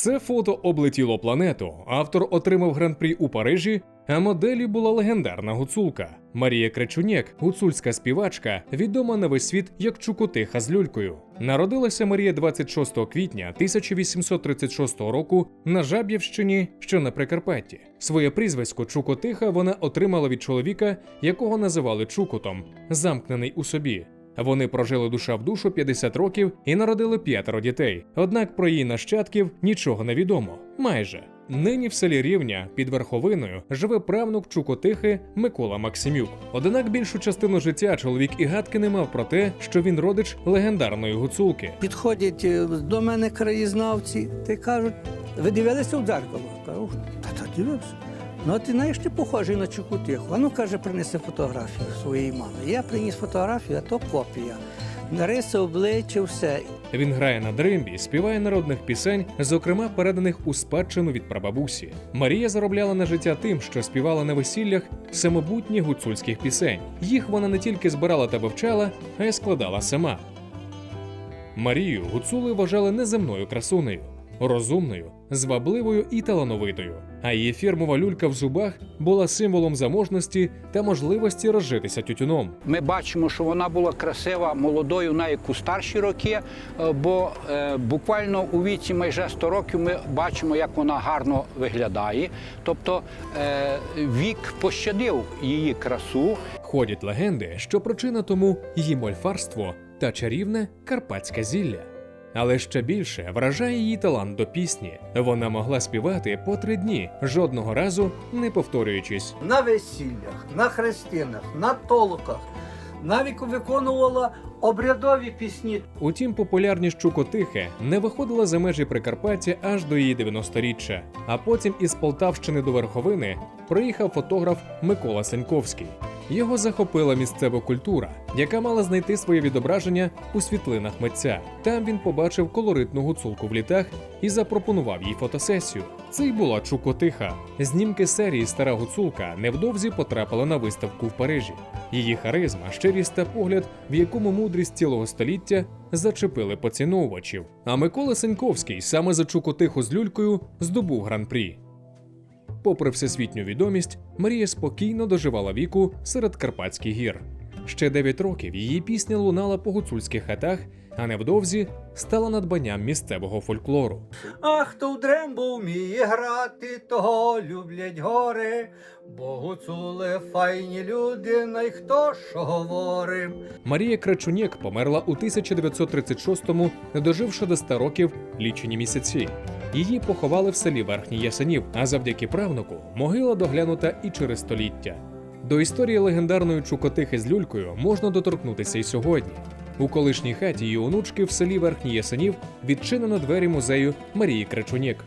Це фото облетіло планету. Автор отримав гран-прі у Парижі, а моделлю була легендарна гуцулка Марія Кречунєк, гуцульська співачка, відома на весь світ як Чукотиха з люлькою. Народилася Марія 26 квітня 1836 року на Жаб'ївщині, що на Прикарпатті. Своє прізвисько Чукотиха вона отримала від чоловіка, якого називали Чукотом, замкнений у собі. Вони прожили душа в душу 50 років і народили п'ятеро дітей. Однак про її нащадків нічого не відомо. Майже нині в селі Рівня під верховиною живе правнук Чукотихи Микола Максимюк. Однак більшу частину життя чоловік і гадки не мав про те, що він родич легендарної гуцулки. Підходять е, до мене краєзнавці та кажуть, ви дивилися в дзеркало? Кажу, та та дивився. Ну, а ти знаєш, ти похожий на Чукутиху. А ну каже, принеси фотографію своєї мами. Я приніс фотографію, а то копія. Риси, обличчя, все. Він грає на дримбі, співає народних пісень, зокрема переданих у спадщину від прабабусі. Марія заробляла на життя тим, що співала на весіллях самобутніх гуцульських пісень. Їх вона не тільки збирала та вивчала, а й складала сама. Марію гуцули вважали неземною красунею, розумною, звабливою і талановитою. А її фірмова люлька в зубах була символом заможності та можливості розжитися тютюном. Ми бачимо, що вона була красива молодою навіть у старші роки, е, бо е, буквально у віці майже 100 років ми бачимо, як вона гарно виглядає. Тобто е, вік пощадив її красу. Ходять легенди, що причина тому її мольфарство та чарівне карпатське зілля. Але ще більше вражає її талант до пісні. Вона могла співати по три дні, жодного разу не повторюючись. На весіллях, на хрестинах, на толоках. Навіть виконувала обрядові пісні. Утім, популярність Чукотихи не виходила за межі Прикарпаття аж до її 90-річчя. А потім із Полтавщини до Верховини приїхав фотограф Микола Сеньковський. Його захопила місцева культура, яка мала знайти своє відображення у світлинах митця. Там він побачив колоритну гуцулку в літах і запропонував їй фотосесію. Це й була Чукотиха. Знімки серії Стара гуцулка невдовзі потрапили на виставку в Парижі. Її харизма, щирість та погляд, в якому мудрість цілого століття зачепили поціновувачів. А Микола Сеньковський саме за Чукотиху з люлькою здобув гран-прі. Попри всесвітню відомість, Марія спокійно доживала віку серед Карпатських гір. Ще 9 років її пісня лунала по гуцульських хатах, а невдовзі стала надбанням місцевого фольклору. А хто в дрембу вміє грати, того люблять гори. Бо гуцули файні люди, най хто що говорить. Марія Крачунєк померла у 1936-му, не доживши до 100 років лічені місяці. Її поховали в селі Верхній Ясенів, а завдяки правнуку могила доглянута і через століття. До історії легендарної Чукотихи з люлькою можна доторкнутися й сьогодні. У колишній хаті її онучки в селі Верхній Ясенів відчинено двері музею Марії Крачунєк.